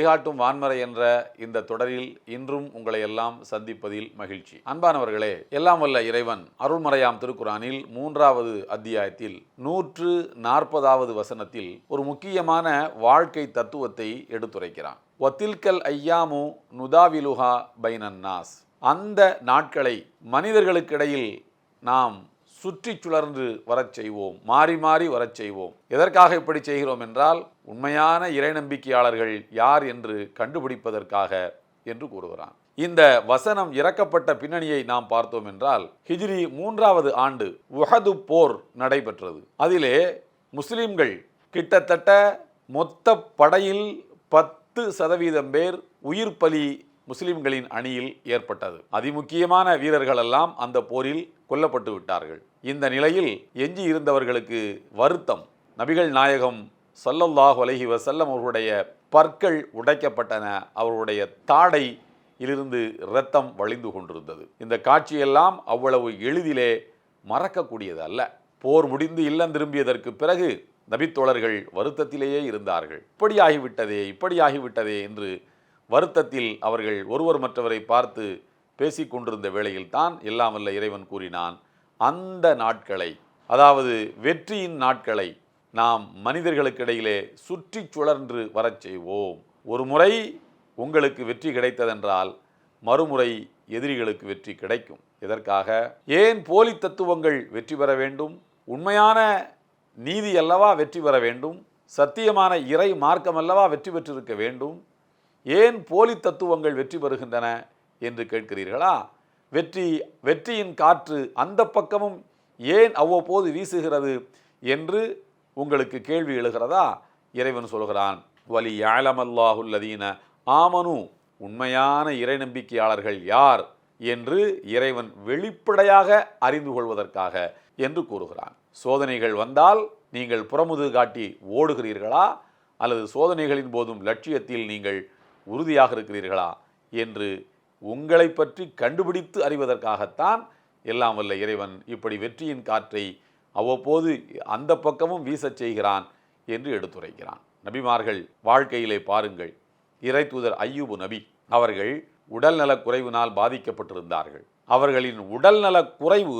வழிகாட்டும் வான்மறை என்ற இந்த தொடரில் இன்றும் உங்களை எல்லாம் சந்திப்பதில் மகிழ்ச்சி. அன்பானவர்களே எல்லாம் வல்ல இறைவன் அருள்மறையாம் திருக்குரானில் மூன்றாவது அத்தியாயத்தில் நூற்று நாற்பதாவது வசனத்தில் ஒரு முக்கியமான வாழ்க்கை தத்துவத்தை எடுத்துரைக்கிறான். ஒத்தில்கல் ஐயாமு நுதாவிலுஹா பைனன்னாஸ். அந்த நாட்களை மனிதர்களுக்கிடையில் நாம் சுற்றி சுழன்று வரச் செய்வோம் மாறி மாறி வரச் செய்வோம். எதற்காக இப்படி செய்கிறோம் என்றால் உண்மையான இறை நம்பிக்கையாளர்கள் யார் என்று கண்டுபிடிப்பதற்காக என்று கூறுகிறான். இந்த வசனம் இறக்கப்பட்ட பின்னணியை நாம் பார்த்தோம் என்றால் ஹிஜ்ரி மூன்றாவது ஆண்டு உஹது போர் நடைபெற்றது. அதிலே முஸ்லிம்கள் கிட்டத்தட்ட மொத்த படையில் பத்து சதவீதம் பேர் உயிர் பலி முஸ்லிம்களின் அணியில் ஏற்பட்டது. அதிமுக்கியமான வீரர்கள் எல்லாம் அந்த போரில் கொல்லப்பட்டு விட்டார்கள். இந்த நிலையில் எஞ்சி இருந்தவர்களுக்கு வருத்தம். நபிகள் நாயகம் ஸல்லல்லாஹு அலைஹி வசல்லம் அவர்களுடைய பற்கள் உடைக்கப்பட்டன. அவருடைய தாடை இலிருந்து இரத்தம் வழிந்து கொண்டிருந்தது. இந்த காட்சியெல்லாம் அவ்வளவு எளிதிலே மறக்கக்கூடியது அல்ல. போர் முடிந்து இல்லம் திரும்பியதற்கு பிறகு நபித்தோழர்கள் வருத்தத்திலேயே இருந்தார்கள். இப்படி ஆகிவிட்டதே இப்படி ஆகிவிட்டதே என்று வருத்தத்தில் அவர்கள் ஒருவர் மற்றவரை பார்த்து பேசிக் கொண்டிருந்த வேளையில் தான் எல்லாம் வல்ல இறைவன் கூறினான் அந்த நாட்களை அதாவது வெற்றியின் நாட்களை நாம் மனிதர்களுக்கிடையிலே சுற்றி சுழன்று வரச் செய்வோம். ஒரு முறை உங்களுக்கு வெற்றி கிடைத்ததென்றால் மறுமுறை எதிரிகளுக்கு வெற்றி கிடைக்கும். இதற்காக ஏன் போலி தத்துவங்கள் வெற்றி பெற வேண்டும்? உண்மையான நீதி அல்லவா வெற்றி பெற வேண்டும்? சத்தியமான இறை மார்க்கம் அல்லவா வெற்றி பெற்றிருக்க வேண்டும்? ஏன் போலி தத்துவங்கள் வெற்றி பெறுகின்றன? என்று கேட்கிறீர்களா? வெற்றி வெற்றியின் காற்று அந்த பக்கமும் ஏன் அவ்வப்போது வீசுகிறது என்று உங்களுக்கு கேள்வி எழுகிறதா? இறைவன் சொல்கிறான் வலி யாழமல்லாஹுல்லதீன ஆமனு உண்மையான இறை நம்பிக்கையாளர்கள் யார்? என்று இறைவன் வெளிப்படையாக அறிந்து கொள்வதற்காக என்று கூறுகிறான். சோதனைகள் வந்தால் நீங்கள் புறமுது காட்டி ஓடுகிறீர்களா? அல்லது சோதனைகளின் போதும் லட்சியத்தில் நீங்கள் உறுதியாக இருக்கிறீர்களா? என்று உங்களை பற்றி கண்டுபிடித்து அறிவதற்காகத்தான் எல்லாம் வல்ல இறைவன் இப்படி வெற்றியின் காற்றை அவ்வப்போது அந்த பக்கமும் வீசச் செய்கிறான் என்று எடுத்துரைக்கிறான். நபிமார்கள் வாழ்க்கையிலே பாருங்கள் இறை தூதர் ஐயூபு நபி அவர்கள் உடல்நலக் குறைவினால் பாதிக்கப்பட்டிருந்தார்கள். அவர்களின் உடல்நலக் குறைவு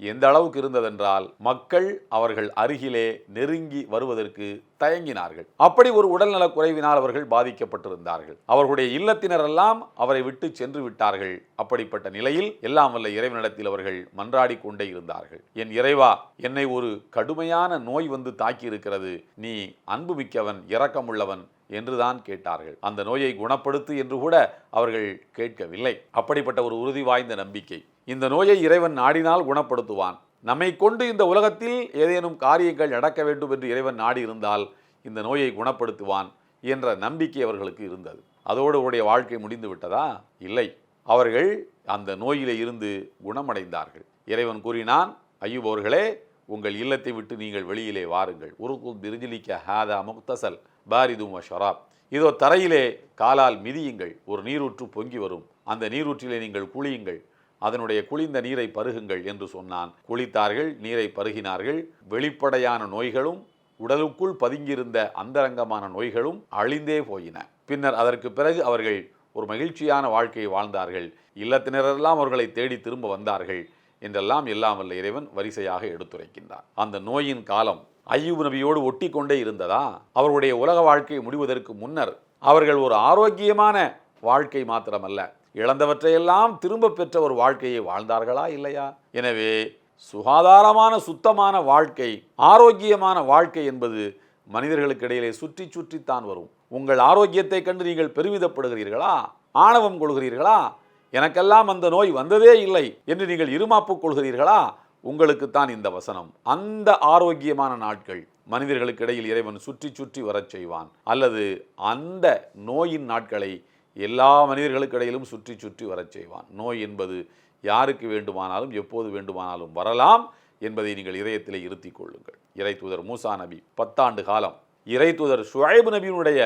எந்த அளவுக்கு இருந்ததென்றால் மக்கள் அவர்கள் அருகிலே நெருங்கி வருவதற்கு தயங்கினார்கள். அப்படி ஒரு உடல்நலக் குறைவினால் அவர்கள் பாதிக்கப்பட்டிருந்தார்கள். அவர்களுடைய இல்லத்தினரெல்லாம் அவரை விட்டு சென்று விட்டார்கள். அப்படிப்பட்ட நிலையில் எல்லாம் வல்ல இறைவனிடத்தில் அவர்கள் மன்றாடி கொண்டே இருந்தார்கள். என் இறைவா என்னை ஒரு கடுமையான நோய் வந்து தாக்கி இருக்கிறது நீ அன்புமிக்கவன் இரக்கமுள்ளவன் என்றுதான் கேட்டார்கள். அந்த நோயை குணப்படுத்து என்று கூட அவர்கள் கேட்கவில்லை. அப்படிப்பட்ட ஒரு உறுதி வாய்ந்த நம்பிக்கை. இந்த நோயை இறைவன் நாடினால் குணப்படுத்துவான். நம்மை கொண்டு இந்த உலகத்தில் ஏதேனும் காரியங்கள் நடக்க வேண்டும் என்று இறைவன் நாடி இருந்தால் இந்த நோயை குணப்படுத்துவான் என்ற நம்பிக்கை அவர்களுக்கு இருந்தது. அதோடு உடைய வாழ்க்கை முடிந்து விட்டதா? இல்லை. அவர்கள் அந்த நோயிலே இருந்து குணமடைந்தார்கள். இறைவன் கூறினான் ஐயூப் அவர்களே உங்கள் இல்லத்தை விட்டு நீங்கள் வெளியிலே வாருங்கள். உருக்குல் திருஜிலிக்க ஹாதா முக்தசல் பாரிதும் ஷராப். இதோ தரையிலே காலால் மிதியுங்கள். ஒரு நீரூற்று பொங்கி வரும். அந்த நீரூற்றிலே நீங்கள் குளியுங்கள். அதனுடைய குளிர்ந்த நீரை பருகுங்கள் என்று சொன்னான். குளித்தார்கள் நீரை பருகினார்கள். வெளிப்படையான நோய்களும் உடலுக்குள் பதுங்கியிருந்த அந்தரங்கமான நோய்களும் அழிந்தே போயின. பின்னர் அதற்கு பிறகு அவர்கள் ஒரு மகிழ்ச்சியான வாழ்க்கையை வாழ்ந்தார்கள். இல்லத்தினரெல்லாம் அவர்களை தேடி திரும்ப வந்தார்கள். என்றெல்லாம் எல்லாம் வல்ல இறைவன் வரிசையாக எடுத்துரைக்கின்றார் அந்த நோயின் காலம் ஐயூப் நபியோடு ஒட்டி கொண்டே இருந்ததா? அவர்களுடைய உலக வாழ்க்கை முடிவதற்கு முன்னர் அவர்கள் ஒரு ஆரோக்கியமான வாழ்க்கை மாத்திரமல்ல. இழந்தவற்றையெல்லாம் திரும்ப பெற்ற ஒரு வாழ்க்கையை வாழ்ந்தார்களா இல்லையா? எனவே சுகாதாரமான சுத்தமான வாழ்க்கை ஆரோக்கியமான வாழ்க்கை என்பது மனிதர்களுக்கு இடையிலே சுற்றி சுற்றித்தான் வரும். உங்கள் ஆரோக்கியத்தை கண்டு நீங்கள் பெருமிதப்படுகிறீர்களா? ஆணவம் கொள்கிறீர்களா? எனக்கெல்லாம் அந்த நோய் வந்ததே இல்லை என்று நீங்கள் இருமாப்பு கொள்கிறீர்களா? உங்களுக்குத்தான் இந்த வசனம். அந்த ஆரோக்கியமான நாட்கள் மனிதர்களுக்கு இடையில் இறைவன் சுற்றி சுற்றி வரச் செய்வான். அல்லது அந்த நோயின் நாட்களை எல்லா மனிதர்களுக்கு இடையிலும் சுற்றி சுற்றி வரச் செய்வான். நோய் என்பது யாருக்கு வேண்டுமானாலும் எப்போது வேண்டுமானாலும் வரலாம் என்பதை நீங்கள் இதயத்தில் இருத்தி கொள்ளுங்கள். இறை தூதர் மூசா நபி பத்தாண்டு காலம் இறை தூதர் ஷுஐப் நபியினுடைய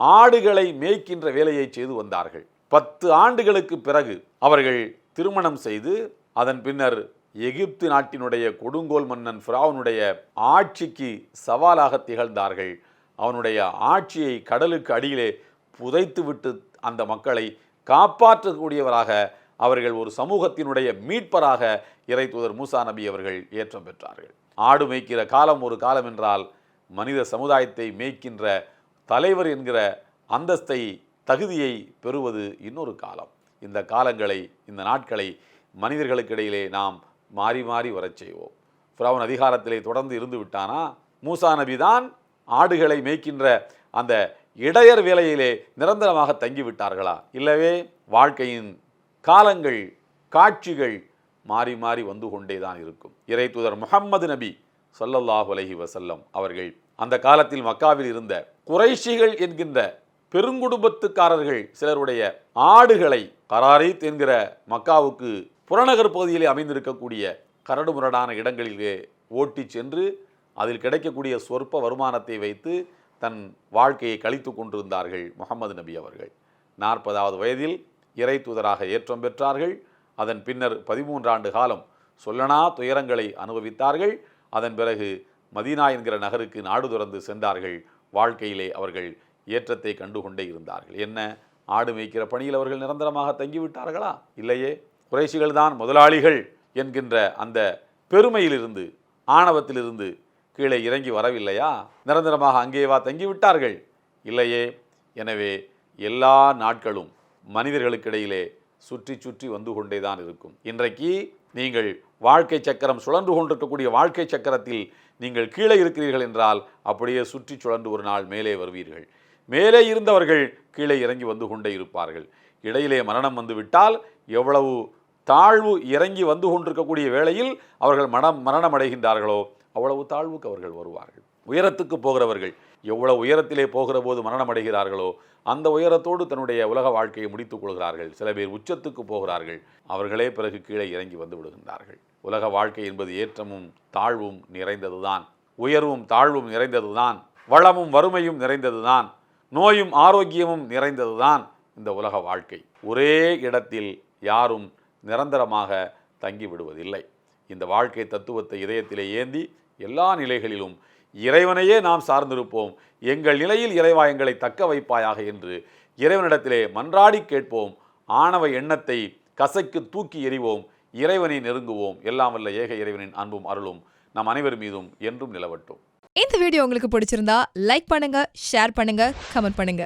ஆடுகளை மேய்க்கின்ற வேலையை செய்து வந்தார்கள். பத்து ஆண்டுகளுக்கு பிறகு அவர்கள் திருமணம் செய்து அதன் பின்னர் எகிப்து நாட்டினுடைய கொடுங்கோல் மன்னன் ஃபிராவனுடைய ஆட்சிக்கு சவாலாக திகழ்ந்தார்கள். அவனுடைய ஆட்சியை கடலுக்கு அடியிலே புதைத்துவிட்டு அந்த மக்களை காப்பாற்றக்கூடியவராக அவர்கள் ஒரு சமூகத்தினுடைய மீட்பராக இறை தூதர் மூசா நபி அவர்கள் ஏற்றம் பெற்றார்கள். ஆடு மேய்க்கிற காலம் ஒரு காலம் என்றால் மனித சமுதாயத்தை மேய்க்கின்ற தலைவர் என்கிற அந்தஸ்தை தகுதியை பெறுவது இன்னொரு காலம். இந்த காலங்களை இந்த நாட்களை மனிதர்களுக்கிடையிலே நாம் மாறி மாறி வரச் செய்வோம். ஃபிரௌன் அதிகாரத்திலே தொடர்ந்து இருந்து விட்டானா? மூசா நபி தான் ஆடுகளை மேய்க்கின்ற அந்த இடையர் வேலையிலே நிரந்தரமாக தங்கிவிட்டார்களா? இல்லவே வாழ்க்கையின் காலங்கள் காட்சிகள் மாறி மாறி வந்து கொண்டே தான் இருக்கும். இறை தூதர் முகம்மது நபி சொல்லல்லாஹு அலஹி வசல்லம் அவர்கள் அந்த காலத்தில் மக்காவில் இருந்த குறைஷிகள் என்கின்ற பெருங்குடும்பத்துக்காரர்கள் சிலருடைய ஆடுகளை கராரித் என்கிற மக்காவுக்கு புறநகர் பகுதியிலே அமைந்திருக்கக்கூடிய கரடுமுரடான இடங்களிலே ஓட்டிச் சென்று அதில் கிடைக்கக்கூடிய சொற்ப வருமானத்தை வைத்து தன் வாழ்க்கையை கழித்து கொண்டிருந்தார்கள் முகமது நபி அவர்கள். நாற்பதாவது வயதில் இறை தூதராக ஏற்றம் பெற்றார்கள். அதன் பின்னர் பதிமூன்றாண்டு காலம் சொல்லனா துயரங்களை அனுபவித்தார்கள். அதன் பிறகு மதீனா என்கிற நகருக்கு நாடு துறந்து சென்றார்கள். வாழ்க்கையிலே அவர்கள் ஏற்றத்தை கண்டு கொண்டே இருந்தார்கள். என்ன? ஆடு மேய்க்கிற பணியில் அவர்கள் நிரந்தரமாக தங்கிவிட்டார்களா? இல்லையே. குறைசிகள் தான் முதலாளிகள் என்கின்ற அந்த பெருமையிலிருந்து ஆணவத்திலிருந்து கீழே இறங்கி வரவில்லையா? நிரந்தரமாக அங்கேவா தங்கிவிட்டார்கள். இல்லையே. எனவே எல்லா நாட்களும் மனிதர்களுக்கிடையிலே சுற்றி சுற்றி வந்து கொண்டே தான் இருக்கும். இன்றைக்கு நீங்கள் வாழ்க்கை சக்கரம் சுழன்று கொண்டிருக்கக்கூடிய வாழ்க்கை சக்கரத்தில் நீங்கள் கீழே இருக்கிறீர்கள் என்றால் அப்படியே சுற்றி சுழன்று ஒரு நாள் மேலே வருவீர்கள். மேலே இருந்தவர்கள் கீழே இறங்கி வந்து கொண்டே இருப்பார்கள். இடையிலே மரணம் வந்துவிட்டால் எவ்வளவு தாழ்வு இறங்கி வந்து கொண்டிருக்கக்கூடிய வேளையில் அவர்கள் மனம் மரணம் அடைகின்றார்களோ அவ்வளவு தாழ்வுக்கு அவர்கள் வருவார்கள். உயரத்துக்கு போகிறவர்கள் எவ்வளவு உயரத்திலே போகிற போது மரணம் அடைகிறார்களோ அந்த உயரத்தோடு தன்னுடைய உலக வாழ்க்கையை முடித்துக் கொள்கிறார்கள். சில பேர் உச்சத்துக்கு போகிறார்கள். அவர்களே பிறகு கீழே இறங்கி வந்து விடுகின்றார்கள். உலக வாழ்க்கை என்பது ஏற்றமும் தாழ்வும் நிறைந்ததுதான். உயர்வும் தாழ்வும் நிறைந்ததுதான். வளமும் வறுமையும் நிறைந்ததுதான். நோயும் ஆரோக்கியமும் நிறைந்ததுதான் இந்த உலக வாழ்க்கை. ஒரே இடத்தில் யாரும் நிரந்தரமாக தங்கி விடுவதில்லை. இந்த வாழ்க்கை தத்துவத்தை இதயத்திலே ஏந்தி எல்லா நிலைகளிலும் இறைவனையே நாம் சார்ந்திருப்போம். எங்கள் நிலையில் இறைவா எங்களை தக்க வைப்பாயாக என்று இறைவனிடத்திலே மன்றாடி கேட்போம். ஆணவ எண்ணத்தை கசைக்கு தூக்கி எறிவோம். இறைவனை நெருங்குவோம். எல்லாம் வல்ல ஏக இறைவனின் அன்பும் அருளும் நம் அனைவர் மீதும் என்றும் நிலவட்டும். இந்த வீடியோ உங்களுக்கு பிடிச்சிருந்தா லைக் பண்ணுங்க ஷேர் பண்ணுங்க கமெண்ட் பண்ணுங்க.